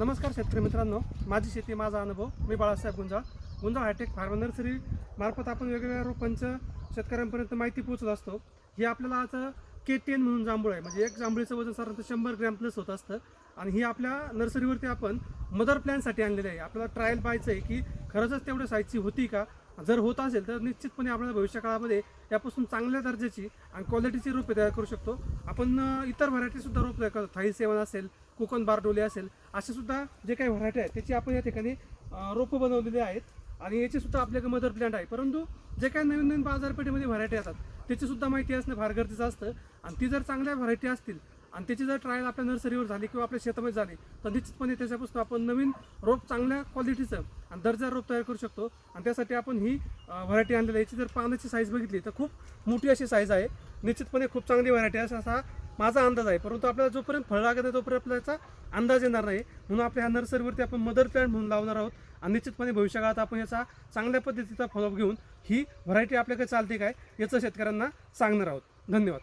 नमस्कार शेतकरी मित्रांनो. माझी शेती माझा अनुभव. मी Balasaheb Gunjal. Gunjal hitech farm nursery मार्फत आपण वेगवेगळ्या रोपांचं शेतकऱ्यांपर्यंत माहिती पोहोचत असतो. ही आपल्याला आता के टेन म्हणून जांभूळ आहे. म्हणजे एक जांभळीचं वजन साधारणतः शंभर ग्रॅम प्लस होत असतं. आणि ही आपल्या नर्सरीवरती आपण मदर प्लॅनसाठी आणलेली आहे. आपल्याला ट्रायल पाहायचं आहे की खरंच तेवढ्या साईजची होती का? जर होत असेल तर निश्चितपणे आपल्याला भविष्य काळामध्ये यापासून चांगल्या दर्जाची आणि क्वालिटीची रोपे तयार करू शकतो. आपण इतर व्हरायटीसुद्धा रोप तयार करतो. थाई सेवन असेल कोकण बारडोली असेल असे सुद्धा जे काही व्हरायटी आहेत त्याची आपण या ठिकाणी रोपं बनवलेली आहेत. आणि याची सुद्धा आपल्याकडे मदर प्लॅन्ट आहे. परंतु जे काही नवीन नवीन बाजारपेठेमध्ये व्हरायटी असतात त्याची सुद्धा माहिती असणं फार गरजेचं असतं. आणि ती जर चांगल्या व्हरायटी असतील आणि त्याची जर ट्रायल आपल्या नर्सरीवर झाली किंवा आपल्या शेतामध्ये झाली तर निश्चितपणे त्याच्यापासून आपण नवीन रोप चांगल्या क्वालिटीचं आणि दर्जा रोप तयार करू शकतो. आणि त्यासाठी आपण ही व्हरायटी आणलेली आहे. याची जर पानाची साईज बघितली तर खूप मोठी अशी साईज आहे. निश्चितपणे खूप चांगली व्हरायटी आहे. असा माझा अंदाज आहे. परंतु आपल्याला जोपर्यंत फळ लागत नाही तोपर्यंत आपल्याचा अंदाज येणार नाही. म्हणून आपल्या ह्या नर्सरीवरती आपण मदर प्लॅन्ट म्हणून लावणार आहोत. आणि निश्चितपणे भविष्यकाळात आपण याचा चांगल्या पद्धतीचा फॉलोअप घेऊन ही व्हरायटी आपल्याकडे चालते काय याचं शेतकऱ्यांना सांगणार आहोत. धन्यवाद.